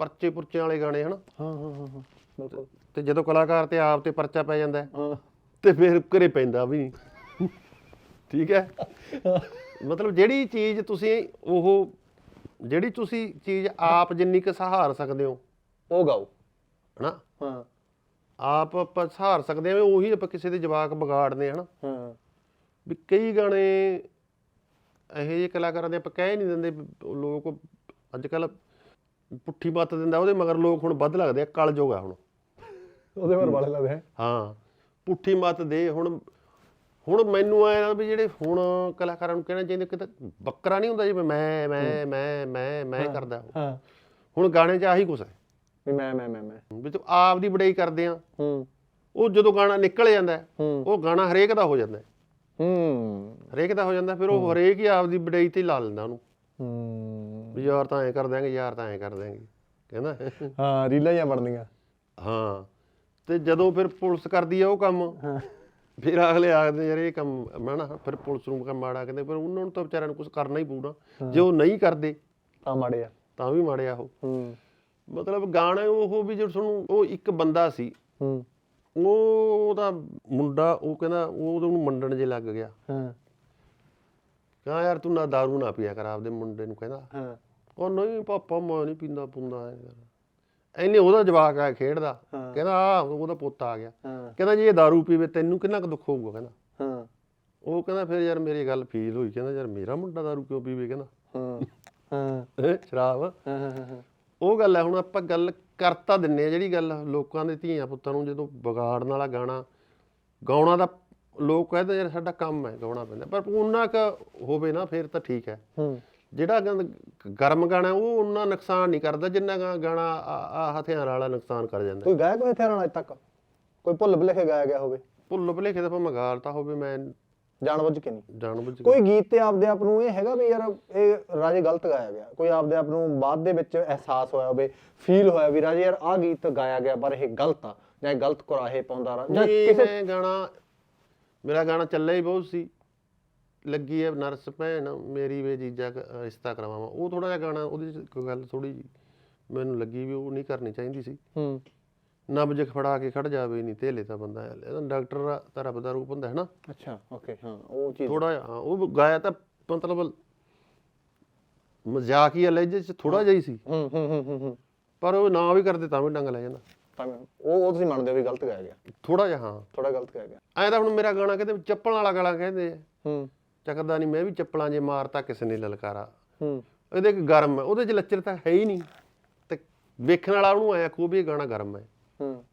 ਪਰਚੇ ਪੁਰਚੇ ਵਾਲੇ ਗਾਣੇ ਹਨ? ਹਾਂ ਹਾਂ ਹਾਂ ਹਾਂ। ਬਿਲਕੁਲ। ਤੇ ਜਦੋਂ ਕਲਾਕਾਰ ਤੇ ਆਪ ਤੇ ਪਰਚਾ ਪੈ ਜਾਂਦਾ ਹੈ, ਹਾਂ। ਤੇ ਫਿਰ ਘਰੇ ਪੈਂਦਾ ਵੀ ਨਹੀਂ। ਠੀਕ ਹੈ? ਮਤਲਬ ਜਿਹੜੀ ਚੀਜ਼ ਤੁਸੀਂ ਉਹ ਜਿਹੜੀ ਤੁਸੀਂ ਚੀਜ਼ ਆਪ ਜਿੰਨੀ ਕੁ ਸਹਾਰ ਸਕਦੇ ਹੋ ਉਹ ਗਾਓ ਹਨਾ? ਹਾਂ। ਆਪ ਆਪਾਂ ਸਹਾਰ ਸਕਦੇ ਹਾਂ ਉਹੀ ਆਪਾਂ ਕਿਸੇ ਦੇ ਜਵਾਕ ਵਿਗਾੜਦੇ ਹਨਾ? ਹਾਂ। ਵੀ ਕਈ ਗਾਣੇ ਇਹੋ ਜਿਹੇ ਕਲਾਕਾਰਾਂ ਦੇ ਆਪਾਂ ਕਹਿ ਨਹੀਂ ਦਿੰਦੇ ਵੀ ਉਹ ਲੋਕ ਅੱਜ ਕੱਲ ਪੁੱਠੀ ਮੱਤ ਦਿੰਦਾ ਉਹਦੇ ਮਗਰ ਲੋਕ ਹੁਣ ਵੱਧ ਲੱਗਦੇ ਆ ਕਲ ਜੋਗਾ ਹੁਣ। ਉਹਦੇ ਬਾਰੇ ਬੜੇ ਲੱਗਦੇ ਹੈ ਹਾਂ ਪੁੱਠੀ ਮੱਤ ਦੇ ਹੁਣ ਹੁਣ ਮੈਨੂੰ ਆਇਆ ਵੀ ਜਿਹੜੇ ਹੁਣ ਕਲਾਕਾਰਾਂ ਨੂੰ ਕਹਿਣਾ ਚਾਹੀਦਾ ਕਿ ਤਾਂ ਬੱਕਰਾ ਨਹੀਂ ਹੁੰਦਾ ਜਿਵੇਂ ਮੈਂ ਮੈਂ ਮੈਂ ਮੈਂ ਮੈਂ ਕਰਦਾ। ਹਾਂ। ਹੁਣ ਗਾਣੇ 'ਚ ਆਹੀ ਕੁਛ ਹੈ। ਵੀ ਮੈਂ ਮੈਂ ਮੈਂ ਮੈਂ। ਵੀ ਤੂੰ ਆਪ ਦੀ ਬੜਾਈ ਕਰਦੇ ਆ। ਹੂੰ। ਉਹ ਜਦੋਂ ਗਾਣਾ ਨਿਕਲ ਜਾਂਦਾ ਉਹ ਗਾਣਾ ਹਰੇਕ ਦਾ ਹੋ ਜਾਂਦਾ। ਹੈ। ਹਰੇਕ ਦਾ ਹੋ ਜਾਂਦਾ ਫਿਰ ਉਹ ਹਰੇਕ ਹੀ ਆਪ ਦੀ ਬੜਾਈ ਤੇ ਲਾ ਲੈਂਦਾ ਉਹਨੂੰ। ਹੂੰ। ਵੀ ਯਾਰ ਤਾਂ ਐਂ ਕਰ ਦਿਆਂਗੇ ਯਾਰ ਤਾਂ ਐਂ ਕਰ ਦਿਆਂਗੇ ਕਹਿੰਦਾ। ਹਾਂ ਰੀਲਾਂ ਜਾਂ ਬਣਦੀਆਂ ਹਾਂ ਤੇ ਜਦੋਂ ਫਿਰ ਪੁਲਿਸ ਕਰਦੀ ਆ ਉਹ ਕੰਮ ਫਿਰ ਅਗਲੇ ਆਖਦੇ ਯਾਰ ਇਹ ਕੰਮ ਮੈਂ ਨਾ ਫਿਰ ਪੁਲਿਸ ਨੂੰ ਕੰਮ ਮਾੜਾ ਕਹਿੰਦੇ ਪਰ ਉਹਨਾਂ ਨੂੰ ਤਾਂ ਵਿਚਾਰਿਆਂ ਨੂੰ ਕੁਝ ਕਰਨਾ ਹੀ ਪਊਗਾ। ਜੇ ਉਹ ਨਹੀਂ ਕਰਦੇ ਤਾਂ ਮਾੜੇ ਆ। ਤਾਂ ਵੀ ਮਾੜਿਆ ਉਹ। ਹੂੰ। ਮਤਲਬ ਗਾਣਾ ਉਹ ਵੀ ਜੇ ਤੁਹਾਨੂੰ ਉਹ ਇੱਕ ਬੰਦਾ ਸੀ ਹੂੰ। ਉਹ ਉਹਦਾ ਮੁੰਡਾ ਉਹ ਕਹਿੰਦਾ ਉਹ ਉਹਨੂੰ ਮੰਡਣ ਜੇ ਲੱਗ ਗਿਆ। ਹਾਂ। ਯਾਰ ਤੂੰ ਨਾ दारू ਨਾ ਪੀਆ ਕਰ ਆਪਦੇ ਮੁੰਡੇ ਨੂੰ ਕਹਿੰਦਾ। ਹਾਂ। ਉਹ ਨਹੀਂ ਪਾਪਾ ਮੈਂ ਨਹੀਂ ਪੀਂਦਾ ਪੁੰਦਾ ਐਨੇ ਉਹਦਾ ਜਵਾਕ ਆ ਖੇਡਦਾ ਹਾਂ। ਕਹਿੰਦਾ ਆ ਉਹਦਾ ਪੁੱਤ ਆ ਗਿਆ ਹਾਂ ਕਹਿੰਦਾ ਜੇ ਇਹ दारू ਪੀਵੇ ਤੈਨੂੰ ਕਿੰਨਾ ਕੁ ਦੁੱਖ ਹੋਊਗਾ ਕਹਿੰਦਾ ਹਾਂ ਉਹ ਕਹਿੰਦਾ ਫਿਰ ਯਾਰ ਮੇਰੀ ਗੱਲ ਫੀਲ ਹੋਈ ਕਹਿੰਦਾ ਯਾਰ ਮੇਰਾ ਮੁੰਡਾ दारू ਕਿਉਂ ਪੀਵੇ ਕਹਿੰਦਾ ਹਾਂ ਹਾਂ ਹੈਂ, ਸ਼ਰਾਬ ਹਾਂ ਹਾਂ ਹਾਂ ਉਹ ਗੱਲ ਹੈ ਹੁਣ ਆਪਾਂ ਗੱਲ ਕਰਤਾ ਦਿੰਨੇ ਆ ਜਿਹੜੀ ਗੱਲ ਲੋਕਾਂ ਦੇ ਧੀਆਂ ਪੁੱਤਾਂ ਨੂੰ ਜਦੋਂ ਵਿਗਾੜਨ ਵਾਲਾ ਗਾਣਾ ਗਾਉਣਾ ਦਾ ਲੋਕ ਕਹਿੰਦੇ ਯਾਰ ਸਾਡਾ ਕੰਮ ਹੈ ਗਾਉਣਾ ਪੈਂਦਾ ਪਰ ਉਹਨਾਂ ਕ ਹੋਵੇ ਨਾ ਫਿਰ ਤਾਂ ਠੀਕ ਹੈ ਹੂੰ ਜਿਹੜਾ ਗਰਮ ਗਾਣਾ ਉਹ ਉਹਨਾਂ ਨੁਕਸਾਨ ਨਹੀਂ ਕਰਦਾ ਜਿੰਨਾ ਗਾਣਾ ਆ ਹਥਿਆਰ ਵਾਲਾ ਨੁਕਸਾਨ ਕਰ ਜਾਂਦਾ। ਕੋਈ ਗਾਇਆ ਕੋਈ ਹਥਿਆਰਾਂ ਅੱਜ ਤੱਕ? ਕੋਈ ਭੁੱਲ ਭੁਲੇਖੇ ਗਾਇਆ ਗਿਆ ਹੋਵੇ? ਭੁੱਲ ਭੁਲੇਖੇ ਤਾਂ ਭਾਵੇਂ ਗਾਲਤਾ ਹੋਵੇ ਮੈਂ ਜਾਣਬੁੱਝ ਕੇ ਨਹੀਂ। ਜਾਣਬੁੱਝ ਕੇ ਕੋਈ ਗੀਤ ਤੇ ਆਪਦੇ ਆਪ ਨੂੰ ਇਹ ਹੈਗਾ ਵੀ ਯਾਰ ਇਹ ਰਾਜੇ ਗਲਤ ਗਾਇਆ ਗਿਆ। ਕੋਈ ਆਪਦੇ ਆਪ ਨੂੰ ਬਾਅਦ ਦੇ ਵਿੱਚ ਅਹਿਸਾਸ ਹੋਇਆ ਹੋਵੇ ਫੀਲ ਹੋਇਆ ਵੀ ਰਾਜੇ ਯਾਰ ਆਹ ਗੀਤ ਗਾਇਆ ਗਿਆ ਪਰ ਇਹ ਗਲਤ ਆ। ਜਾਂ ਗਲਤ ਕੁਰਾਹੇ ਪਾਉਂਦਾ ਰਾ ਜਾਂ ਕਿਸੇ ਗਾਣਾ ਮੇਰਾ ਗਾਣਾ ਚੱਲਿਆ ਹੀ ਬਹੁਤ ਸੀ। ਲੱਗੀ ਹੈ ਨਰਸ ਭੈਣ ਮੇਰੀ ਵੇ ਜੀਜਾ ਰਿਸ਼ਤਾ ਕਰਾਵਾਂ। ਉਹ ਥੋੜਾ ਜਿਹਾ ਗਾਣਾ ਉਹਦੀ 'ਚ ਕੋਈ ਗੱਲ ਥੋੜੀ ਜੀ ਮੈਨੂੰ ਲੱਗੀ ਵੀ ਉਹ ਨਹੀਂ ਕਰਨੀ ਚਾਹੀਦੀ ਸੀ। ਹੂੰ। ਨਬਜ ਫੜਾ ਕੇ ਖੜ ਜਾਵੇ ਨਹੀਂ ਤੇਲੇ ਤਾਂ ਬੰਦਾ ਇਹਦਾ ਡਾਕਟਰ ਦਾ ਤਾਂ ਰੱਬ ਦਾ ਰੂਪ ਹੁੰਦਾ ਹੈ ਨਾ। ਅੱਛਾ ਓਕੇ ਹਾਂ ਉਹ ਚੀਜ਼ ਥੋੜਾ ਜਿਹਾ ਹਾਂ, ਉਹ ਗਾਇਆ ਤਾਂ ਮਤਲਬ ਮਜ਼ਾਕੀਆ ਲਹਿਜੇ ਚ ਥੋੜਾ ਜਿਹਾ ਹੀ ਸੀ। ਹੂੰ ਹੂੰ ਹੂੰ ਹੂੰ ਹੂੰ। ਪਰ ਉਹ ਨਾ ਵੀ ਕਰਦੇ ਤਾਂ ਵੀ ਡੰਗ ਲੈ ਜਾਂਦਾ। ਉਹ ਉਹ ਤੁਸੀਂ ਮੰਨਦੇ ਹੋ ਵੀ ਗਲਤ ਗਾਇਆ ਗਿਆ। ਥੋੜਾ ਜਿਹਾ ਹਾਂ। ਥੋੜਾ ਗਲਤ ਗਾਇਆ ਗਿਆ। ਐਂ ਤਾਂ ਹੁਣ ਮੇਰਾ ਗਾਣਾ ਕਹਿੰਦੇ ਚੱਪਲ ਵਾਲਾ ਗਾਣਾ ਕਹਿੰਦੇ ਹੂੰ। ਚੱਕਦਾ ਨਹੀਂ ਮੈਂ ਵੀ ਚੱਪਲਾਂ ਜੇ ਮਾਰਤਾ ਕਿਸ ਨੇ ਲਲਕਾਰਾ। ਹੂੰ। ਇਹਦੇ ਇੱਕ ਗਰਮ ਹੈ ਉਹਦੇ ਚ ਲੱਚਰ ਤਾਂ ਹੈ ਹੀ ਨਹੀਂ ਤੇ ਵੇਖਣ ਵਾਲਾ ਉਹਨੂੰ ਆਇਆ ਖੂਬ ਇਹ ਗਾਣਾ ਗਰਮ ਹੈ। ਹੂੰ।